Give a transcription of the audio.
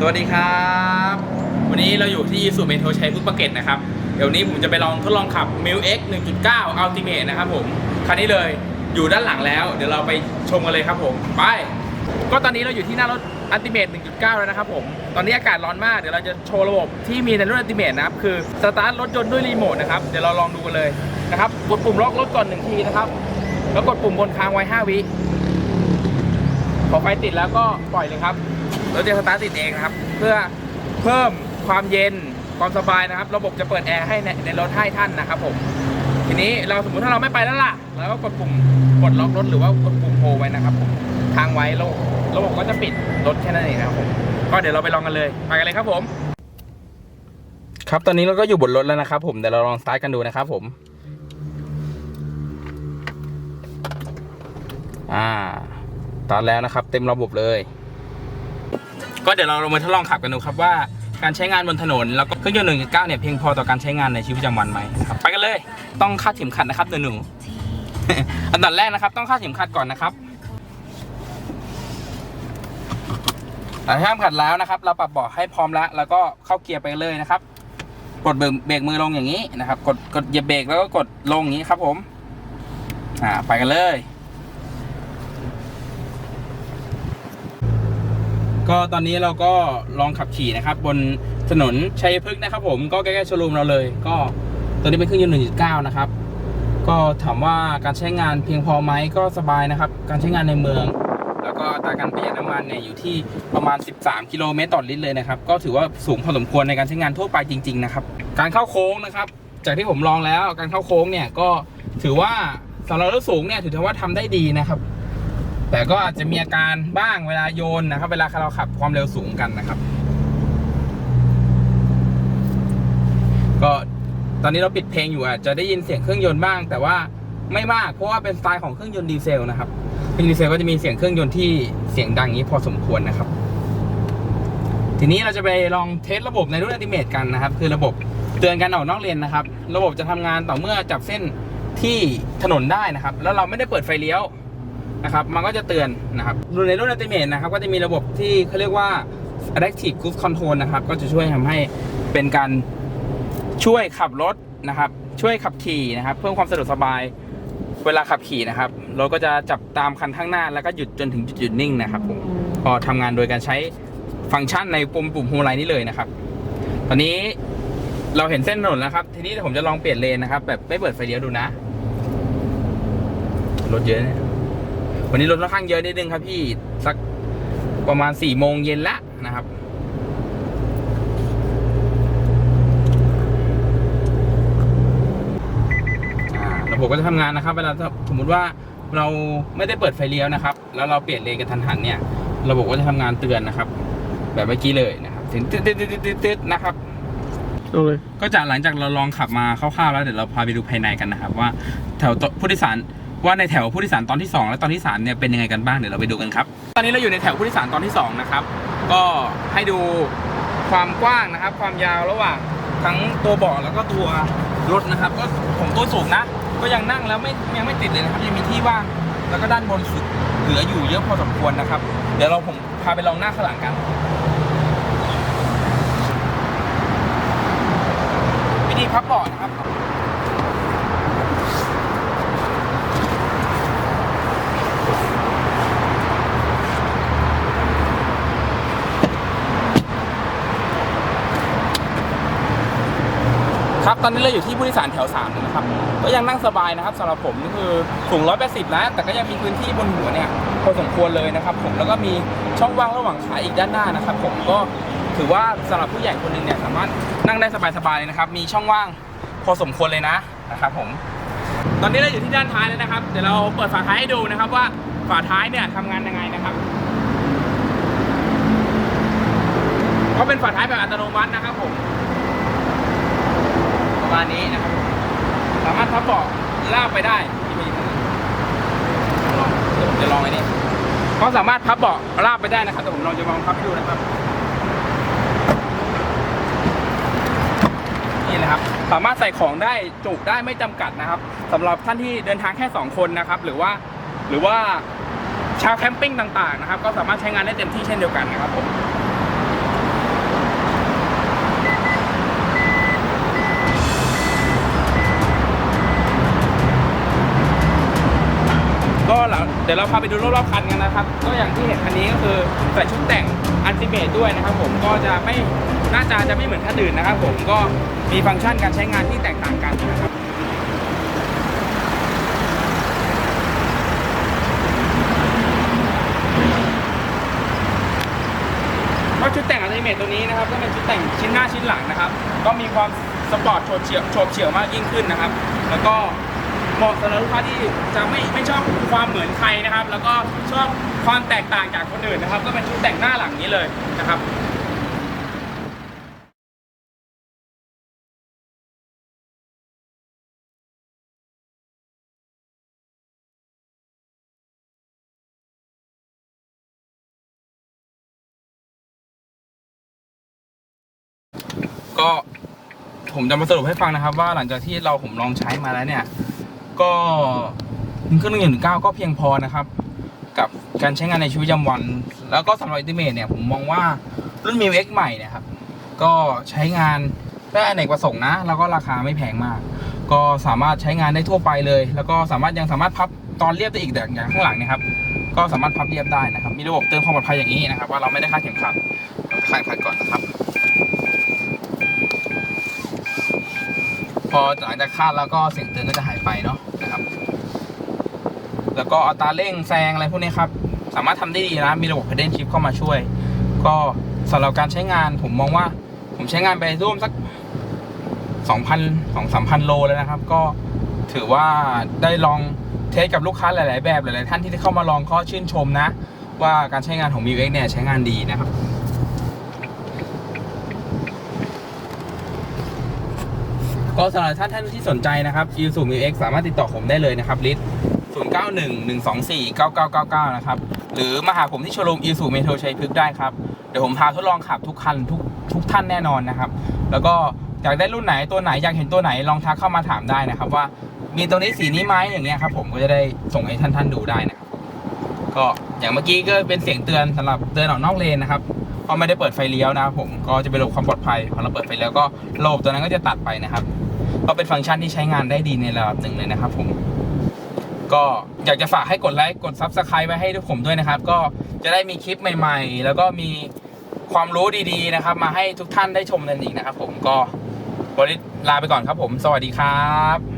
สวัสดีครับ วันนี้เราอยู่ที่สุเมโทชัยพุทธประเกตนะครับ เดี๋ยวนี้ผมจะไปลองทดลองขับ m i l X 1.9 Ultimate นะครับผมคันนี้เลยอยู่ด้านหลังแล้ว เดี๋ยวเราไปชมกันเลยครับผม ไป ก็ตอนนี้เราอยู่ที่หน้ารถ Ultimate 1.9 แล้วนะครับผม ตอนนี้อากาศร้อนมาก เดี๋ยวเราจะโชว์ระบบที่มีในรุ่น Ultimate นะครับ คือสตาร์ทรถยนต์ด้วยรีโมทนะครับ เดี๋ยวเราลองดูกันเลยนะครับ กดปุ่มล็อกรถก่อนหนึ่งทีนะครับ แล้วกดปุ่มบนค้างไว้ 5 วิ พอไฟติดแล้วก็ปล่อยเลยครับ รถจะสตาร์ทติดเองนะครับ เพื่อเพิ่มความเย็นความสบายนะครับ ระบบจะเปิดแอร์ให้ในในรถให้ท่านนะครับผมทีนี้เราสมมติถ้าเราไม่ไปแล้วล่ะเราก็กดปุ่มกดล็อกรถหรือว่ากดปุ่มโฮไว้นะครับผมทางไว้แล้วระบบก็จะปิดรถแค่นั้นเองนะครับผมก็เดี๋ยวเราไปลองกันเลยไปกันเลยครับผม ครับตอนนี้เราก็อยู่บนรถแล้วนะครับ ผมเดี๋ยวเราลองสตาร์ทกันดูนะครับผมอ่าตอนแล้วนะครับ เต็มระบบเลย ก็เดี๋ยวเราลงมาทดลองขับกันดูครับว่าการใช้งานบนถนน แล้วก็เครื่องยนต์1.9เนี่ยเพียงพอต่อการใช้งานในชีวิตประจำวันไหมครับไปกันเลยต้องคาดเข็มขัดนะครับหนูๆอันดับแรกนะครับ ต้องคาดเข็มขัดก่อนนะครับหลังจากคาดเข็มขัดแล้วนะครับ เราปรับเบาะให้พร้อมแล้ว แล้วก็เข้าเกียร์ไปเลยนะครับกดเบรกเบรกมือลงอย่างนี้นะครับ กดกดเหยียบเบรกแล้วก็กดลงอย่างนี้ครับผม อ่าไปกันเลย ก็ตอนนี้เราก็ลองขับขี่นะครับ บนถนนชัยพฤกษ์นะครับ ผมก็ใกล้ๆโชว์รูมเราเลย ก็ตัวนี้เป็นเครื่องยนต์1.9 นะครับ ก็ถามว่าการใช้งานเพียงพอไหมก็สบายนะครับ การใช้งานในเมือง แล้วก็อัตราการประหยัดน้ำมันเนี่ยอยู่ที่ประมาณ 13 กิโลเมตรต่อลิตรเลยนะครับ ก็ถือว่าสูงพอสมควรในการใช้งานทั่วไปจริง ๆ นะครับ การเข้าโค้งนะครับ จากที่ผมลองแล้วการเข้าโค้งเนี่ยก็ถือว่าสำหรับรถสูงเนี่ยถือว่าทำได้ดีนะครับ แต่ก็อาจจะมีอาการบ้างเวลาโยนนะครับ เวลาเราขับความเร็วสูงกันนะครับ ก็ตอนนี้เราปิดเพลงอยู่อาจจะได้ยินเสียงเครื่องยนต์บ้าง แต่ว่าไม่มากเพราะว่าเป็นสไตล์ของเครื่องยนต์ดีเซลนะครับเครื่องดีเซลก็จะมีเสียงเครื่องยนต์ที่เสียงดังอย่างนี้พอสมควรนะครับ ทีนี้เราจะไปลองเทสระบบในรุ่นอัติเมทกันนะครับ คือระบบเตือนการออกนอกเลนนะครับ ระบบจะทำงานต่อเมื่อจับเส้นที่ถนนได้นะครับ แล้วเราไม่ได้เปิดไฟเลี้ยว นะครับ มันก็จะเตือนนะครับรุ่นในรุ่น Ultimate นะครับ ก็จะมีระบบที่เขาเรียกว่า Adaptive Cruise Control นะครับ ก็จะช่วยทำให้เป็นการช่วยขับรถนะครับ ช่วยขับขี่นะครับ เพิ่มความสะดวกสบายเวลาขับขี่นะครับรถก็จะจับตามคันข้างหน้าแล้วก็หยุดจนถึงจุดหยุดนิ่งนะครับผมก็ทำงานโดยการใช้ฟังก์ชันในปุ่มปุ่มโฮไลน์นี้เลยนะครับ ตอนนี้เราเห็นเส้นถนนแล้วครับ ทีนี้ผมจะลองเปลี่ยนเลนนะครับ แบบไม่เปิดไฟเลี้ยวดูนะ รถเยอะเนี่ย วันนี้รถค่อนข้างเยอะนิดนึงครับพี่สักประมาณสี่โมงเย็นละนะครับอ่าระบบก็จะทำงานนะครับ เวลาสมมติว่าเราไม่ได้เปิดไฟเลี้ยวนะครับ แล้วเราเปลี่ยนเลนกันทันหันเนี่ย ระบบก็จะทำงานเตือนนะครับ แบบเมื่อกี้เลยนะครับ ถึงตึ๊ดตึ๊ดตึ๊ดตึ๊ดตึ๊ดนะครับโอเคก็จากหลังจากเราลองขับมาคร่าวๆแล้วเดี๋ยวเราพาไปดูภายในกันนะครับ ว่าแถวผู้โดยสาร ว่าในแถวผู้โดยสารตอนที่ 2 และตอนที่3เนี่ยเป็นยังไงกันบ้างเดี๋ยวเราไปดูกันครับ ตอนนี้เราอยู่ในแถวผู้โดยสารตอนที่ 2 นะครับ ก็ให้ดูความกว้างนะครับ ความยาวระหว่างทั้งตัวเบาะแล้วก็ตัวรถนะครับ ก็ผมตัวสูงนะ ก็ยังนั่งแล้วไม่ยังไม่ติดเลยนะครับยังมีที่ว่างแล้วก็ด้านบนสุดเหลืออยู่เยอะพอสมควรนะครับ เดี๋ยวเราผมพาไปลองหน้าข้างหลังกัน วิธีพับเบาะนะครับ ครับตอนนี้เราอยู่ที่ผู้โดยสารแถว3นะครับก็ยังนั่งสบายนะครับสำหรับผมนี่คือสูง 180แล้วแต่ก็ยังมีพื้นที่บนหัวเนี่ยพอสมควรเลยนะครับ ผมแล้วก็มีช่องว่างระหว่างขาอีกด้านหน้านะครับ ผมก็ถือว่าสำหรับผู้ใหญ่คนหนึ่งเนี่ยสามารถนั่งได้สบายๆเลยนะครับ มีช่องว่างพอสมควรเลยนะนะครับ ผม ตอนนี้เราอยู่ที่ด้านท้ายแล้วนะครับเดี๋ยวเราเปิดฝาท้ายให้ดูนะครับว่าฝาท้ายเนี่ยทำงานยังไงนะครับก็เป็นฝาท้ายแบบอัตโนมัตินะครับผม นี้นะครับสามารถพับเบาะลากไปได้ที่มีเดี๋ยวผมจะลองไอ้นี่ก็สามารถพับเบาะลากไปได้นะครับแต่ผมลองจะลองพับให้ดูนะครับนี่นะครับสามารถใส่ของได้จุได้ไม่จำกัดนะครับสำหรับท่านที่เดินทางแค่ 2 คนนะครับ หรือว่าหรือว่าชาวแคมปิ้งต่างๆนะครับ ก็สามารถใช้งานได้เต็มที่เช่นเดียวกันนะครับผม ดี๋ยวเราพาไปดูรอบๆคันกันนะครับ ก็อย่างที่เห็นคันนี้ก็คือใส่ชุดแต่งอันติเมตด้วยนะครับ ผมก็จะไม่น่าจะจะไม่เหมือนคันอื่นนะครับ ผมก็มีฟังก์ชันการใช้งานที่แตกต่างกันนะครับก็ชุดแต่งอัลติเมทตัวนี้นะครับก็เป็นชุดแต่งชิ้นหน้าชิ้นหลังนะครับ ก็มีความสปอร์ตโฉบเฉี่ยวโฉบเฉี่ยวมากยิ่งขึ้นนะครับ แล้วก็ เหมาะสำหรับลูกค้าที่จะไม่ไม่ชอบความเหมือนใครนะครับ แล้วก็ชอบความแตกต่างจากคนอื่นนะครับ ก็เป็นชุดแต่งหน้าหลังนี้เลยนะครับก็ผมจะมาสรุปให้ฟังนะครับ ว่าหลังจากที่เราผมลองใช้มาแล้วเนี่ย ก็เครื่องหนึ่งหนึ่งเก้าก็เพียงพอนะครับ กับการใช้งานในชีวิตประจำวัน แล้วก็สำหรับอินติเมทเนี่ยผมมองว่ารุ่นมิวเอ็กใหม่เนี่ยครับ ก็ใช้งานได้อเนกประสงค์นะ แล้วก็ราคาไม่แพงมาก ก็สามารถใช้งานได้ทั่วไปเลย แล้วก็สามารถยังสามารถพับตอนเรียบได้อีกแต่อย่างข้างหลังนะครับ ก็สามารถพับเรียบได้นะครับ มีระบบเตือนความปลอดภัยอย่างนี้นะครับ ว่าเราไม่ได้คาดเข็มขัดเราคาดขัดก่อนนะครับ อหลังจากคาดแล้วก็เสียงเตือนก็จะหายไปเนาะนะครับ แล้วก็อัตราเร่งแซงอะไรพวกนี้ครับ สามารถทำได้ดีนะ มีระบบ pedal shift เข้ามาช่วย ก็สำหรับการใช้งานผมมองว่า ผมใช้งานไปร่วมสัก2,000 2 3,000 โลแล้วนะครับ ก็ถือว่าได้ลองเทสกับลูกค้าหลาย ๆ แบบหลาย ๆ ท่านที่เข้ามาลองก็ชื่นชมนะ ว่าการใช้งานของ m i x เนี่ยใช้งานดีนะครับ ก็สำหรับท่านท่านที่สนใจนะครับ i s u m u x สามารถติดต่อผมได้เลยนะครับลิส0911249999 นะครับ หรือมาหาผมที่โชว์รูม i s u m e t r o ชัยพฤกษ์ได้ครับ เดี๋ยวผมพาทดลองขับทุกคันทุกทุกท่านแน่นอนนะครับ แล้วก็อยากได้รุ่นไหนตัวไหน อยากเห็นตัวไหนลองทักเข้ามาถามได้นะครับว่ามีตัวนี้สีนี้ไหมอย่างเงี้ยครับผมก็จะได้ส่งให้ท่านท่านดูได้นะครับ ก็อย่างเมื่อกี้ก็เป็นเสียงเตือนสำหรับเตือนออกนอกเลนนะครับพราะไม่ได้เปิดไฟเลี้ยวนะครับผมก็จะเป็นระบบความปลอดภัยพอเราเปิดไฟเลี้ยวก็ระบบตัวนั้นก็จะตัดไปนะครับ ก็เป็นฟังก์ชันที่ใช้งานได้ดีในระดับหนึ่งเลยนะครับผมก็อยากจะฝากให้กดไลค์กด Subscribe ไว้ให้ทุกผมด้วยนะครับ ก็จะได้มีคลิปใหม่ ๆ แล้วก็มีความรู้ดีๆนะครับ มาให้ทุกท่านได้ชมกันอีกนะครับ ผมก็วันนี้ลาไปก่อนครับผม สวัสดีครับ